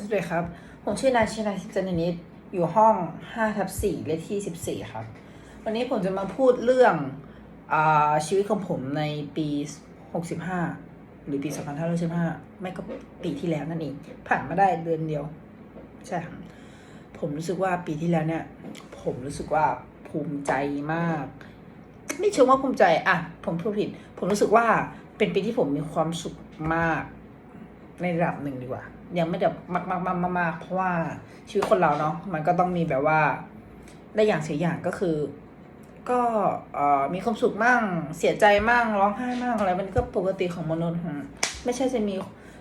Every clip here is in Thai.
สวัสดีครับ ผมชื่อนายชินายจันนิตอยู่ห้อง5ทับ4เลขที่ 14 ครับ วันนี้ผมจะมาพูดเรื่องอชีวิตของผมในปี 65 หรือปี 2565ไม่ก็ปีที่แล้วนั่นเอง ผ่านมาได้เดือนเดียว ใช่ครับ ผมรู้สึกว่าปีที่แล้วเนี่ย ผมรู้สึกว่าภูมิใจมาก ไม่เชิงว่าภูมิใจ อะ ผมพูดผิด ผมรู้สึกว่าเป็นปีที่ผมมีความสุขมาก ในระดับหนึ่งดีกว่า ยังไม่แบบมากมากมากมากเพราะว่าชีวิตคนเราเนาะมันก็ต้องมีแบบว่าได้อย่างเสียอย่างก็คือ ก็เออมีความสุขมั่งเสียใจมั่งร้องไห้มั่งอะไรมันก็ปกติของมนุษย์ฮะไม่ใช่จะมี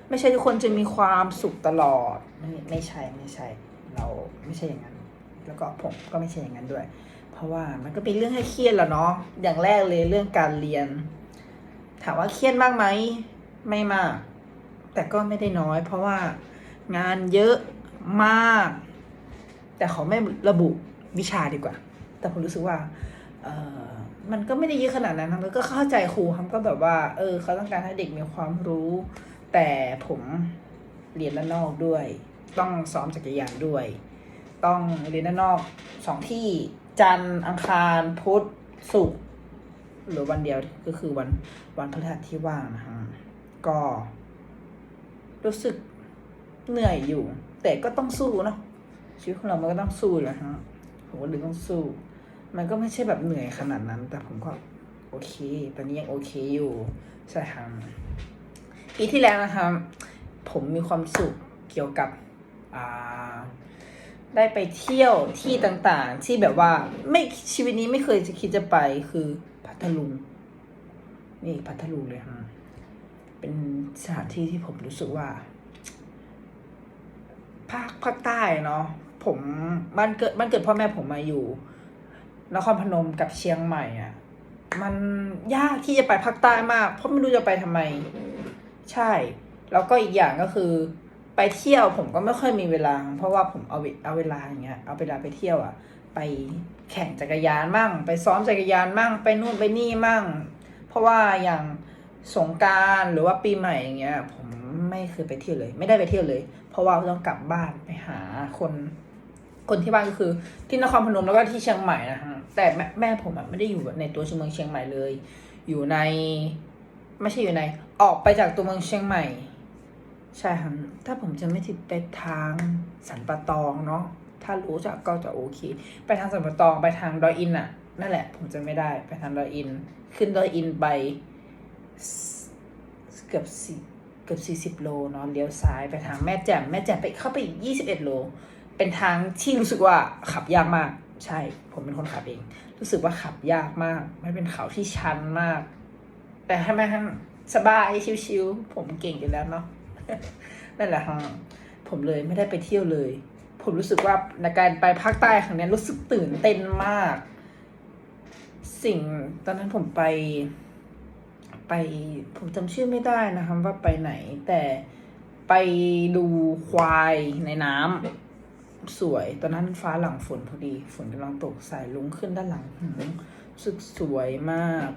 ไม่ใช่ทุกคนจะมีความสุขตลอดไม่ไม่ใช่ไม่ใช่ เราไม่ใช่อย่างนั้น แล้วก็ผมก็ไม่ใช่อย่างนั้นด้วย เพราะว่ามันก็เป็นเรื่องให้เครียดแหละเนาะอย่างแรกเลยเรื่องการเรียน ถามว่าเครียดมากไหมไม่มาก แต่ก็ไม่ได้น้อย เพราะว่างานเยอะมาก แต่ขาไม่ระบุวิชาดีกว่า แต่ผมรู้สึกว่าเออมันก็ไม่ได้เยอะขนาดนั้นแล้วก็เข้าใจครูครับก็แบบว่า เออเขาต้องการให้เด็กมีความรู้ แต่ผมเรียนด้านนอกด้วย ต้องซ้อมจักรยานด้วย ต้องเรียนด้านนอกสองที่จันทร์อังคารพุธศุกร์หรือวันเดียวก็คือวันวันพฤหัสที่ว่างนะฮะก็ รู้สึกเหนื่อยอยู่ แต่ก็ต้องสู้เนาะชีวิตของเรามันก็ต้องสู้อยู่แล้วฮะผมก็เลยต้องสู้ มันก็ไม่ใช่แบบเหนื่อยขนาดนั้น แต่ผมก็โอเค ตอนนี้ยังโอเคอยู่ใช่ครับปีที่แล้วนะครับ ผมมีความสุขเกี่ยวกับอ่าได้ไปเที่ยวที่ต่างๆ ที่แบบว่าไม่ชีวิตนี้ไม่เคยจะคิดจะไปคือพัทลุงนี่พัทลุงเลยฮะ เป็นสถานที่ที่ผมรู้สึกว่าภาคภาคใต้เนาะผมบ้านเกิดบ้านเกิดพ่อแม่ผมมาอยู่ นครพนมกับเชียงใหม่อะ่ะ มันยากที่จะไปภาคใต้มาก เพราะไม่รู้จะไปทำไม ใช่ แล้วก็อีกอย่างก็คือ ไปเที่ยวผมก็ไม่ค่อยมีเวลา เพราะว่าผมเอาเวเอาเวลาอย่างเงี้ยเอาเวลาไปเที่ยวอะ่ะ ไปแข่งจักรยานมั่ง ไปซ้อมจักรยานมั่ง ไปนู่นไปนี่มั่ง เพราะว่าอย่าง สงการหรือว่าปีใหม่อย่างเงี้ย ผมไม่เคยไปเที่ยวเลย ไม่ได้ไปเที่ยวเลย เพราะว่าต้องกลับบ้านไปหาคน คนที่บ้านก็คือ ที่นครพนมแล้วก็ที่เชียงใหม่นะฮะแต่แม่แม่ผมอะไม่ได้อยู่ในตัวเมืองเชียงใหม่เลย อยู่ใน ไม่ใช่อยู่ใน ออกไปจากตัวเมืองเชียงใหม่ ใช่ครับถ้าผมจะไม่ผิดไปทางสันปะตองเนาะถ้ารู้จักก็จะโอเค ไปทางสันปะตองไปทางดอยอินอะนั่นแหละ ผมจะไม่ได้ไปทางดอยอิน ขึ้นดอยอินไป เกือบสี่เกือบสี่สิบโลเนาะเลี้ยวซ้ายไปทางแม่แจ่มแม่แจ่มไปเข้าไปอีกยี่สิบเอ็ดโล เป็นทางที่รู้สึกว่าขับยากมาก ใช่ ผมเป็นคนขับเอง รู้สึกว่าขับยากมาก ไม่เป็นเขาที่ชันมาก แต่ทำไมฮะสบายชิวๆผมเก่งอยู่แล้วเนาะนั่นแหละฮะผมเลยไม่ได้ไปเที่ยวเลย ผมรู้สึกว่าในการไปภาคใต้ครั้งนี้รู้สึกตื่นเต้นมาก สิ่งตอนนั้นผมไป ไปผมจำชื่อไม่ได้นะครับว่าไปไหน แต่ไปดูควายในน้ำสวยตอนนั้นฟ้าหลังฝนพอดีฝนกำลังตกสายลุงขึ้นด้านหลังรู้สึกสวยมาก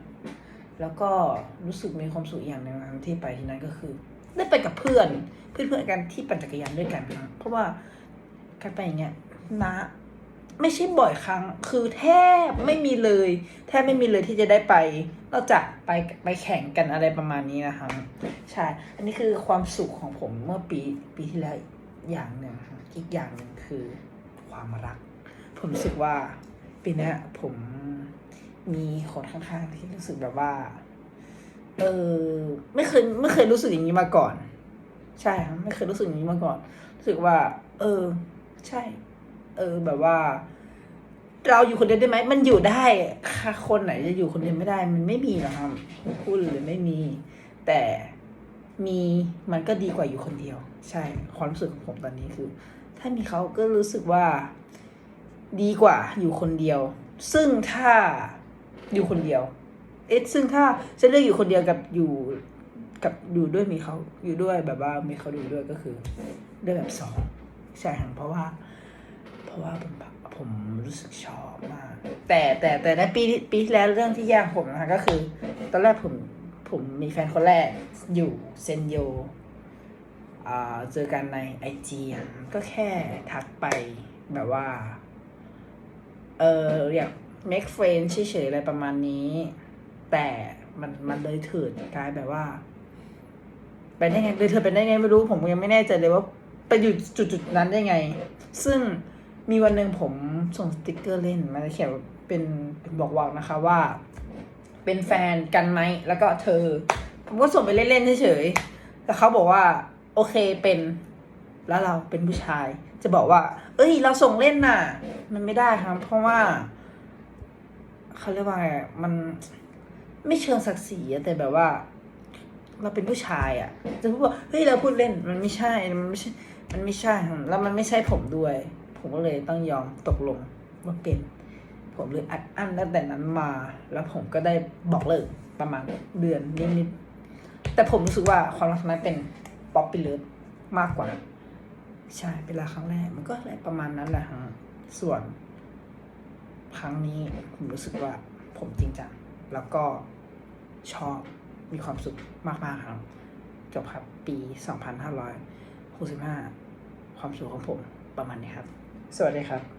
แล้วก็รู้สึกมีความสุขอย่างหนึ่งนที่ไปที่นั้นก็คือ ได้ไปกับเพื่อนเพื่อนเพื่อนๆกันที่ปั่นจักรยานด้วยกันครับเพราะว่าการไปอย่างเงี้ยนะ ไม่ใช่บ่อยครั้ง คือแทบไม่มีเลย แทบไม่มีเลยที่จะได้ไป นอกจากไปไปแข่งกันอะไรประมาณนี้นะคะ ใช่ อันนี้คือความสุขของผมเมื่อปีปีที่แล้วอย่างหนึ่งอีกอย่างหนึ่งคือความรัก ผมรู้สึกว่าปีนี้ผมมีคนข้างๆที่รู้สึกแบบว่า เออไม่เคยไม่เคยรู้สึกอย่างนี้มาก่อน ใช่ครับไม่เคยรู้สึกอย่างนี้มาก่อน รู้สึกว่า เออ ใช่ เออแบบว่า เราอยู่คนเดียวได้ไหมมันอยู่ได้ค่ะคนไหนจะอยู่คนเดียวไม่ได้ มันไม่มีหรอกครับพูดเลยไม่มี แต่มีมันก็ดีกว่าอยู่คนเดียว ใช่ ความรู้สึกของผมตอนนี้คือ ถ้ามีเขาก็รู้สึกว่า ดีกว่าอยู่คนเดียว ซึ่งถ้าอยู่คนเดียว เอ๊ะซึ่งถ้าจะเลือกอยู่คนเดียวกับอยู่กับอยู่ด้วยมีเขาอยู่ด้วยแบบว่ามีเขาอยู่ด้วยก็คือเลือกแบบสองใช่ครับเพราะว่า ราะว่าผมผมรู้สึกชอบมาก แต่แต่แต่ในปีปีที่แล้วเรื่องที่ยากผมนะคะก็คือ ตอนแรกผมผมมีแฟนคนแรกอยู่เซนโยอ่าเจอกันในไอจีก็แค่ทักไปแบบว่า เอออยาก make friend เฉยๆอะไรประมาณนี้ แต่มันมันเลยเถิดกลายแบบว่า ไปได้ไงเลยเธอเป็นได้ไงไม่รู้ผมยังไม่แน่ใจเลยว่า ไปอยู่จุดๆนั้นได้ไง ซึ่ง มีวันหนึ่งผมส่งสติกเกอร์เล่นมาเขียนเป็นเป็นบอกว่านะคะว่า เป็นแฟนกันไหมแล้วก็เธอ ผมก็ส่งไปเล่นๆเฉยๆแต่เขาบอกว่า โอเคเป็นแล้วเราเป็นผู้ชาย จะบอกว่า เอ้ย เราส่งเล่นน่ะ มันไม่ได้ครับ เพราะว่าเขาเรียกว่าไงมันไม่เชิงศักดิ์ศรีแต่แบบว่า เราเป็นผู้ชายอะจะพูดว่าเฮ้ยเราพูดเล่นมันไม่ใช่มันไม่ใช่ มันไม่ใช่ แล้วมันไม่ใช่ผมด้วย ผมก็เลยต้องยอมตกลงว่าเป็น ผมเลยอัดอั้นตั้งแต่นั้นมา แล้วผมก็ได้บอกเลิกประมาณเดือนนิดๆแต่ผมรู้สึกว่าความรักนั้นเป็นป๊อปปี้เลิฟมากกว่าใช่เป็นรักครั้งแรกมันก็อะไรประมาณนั้นแหละฮะส่วน ครั้งนี้ผมรู้สึกว่าผมจริงจังแล้วก็ชอบมีความสุขมากๆครับจบครับปี 2565 ความสุขของผมประมาณนี้ครับ สวัสดีครับ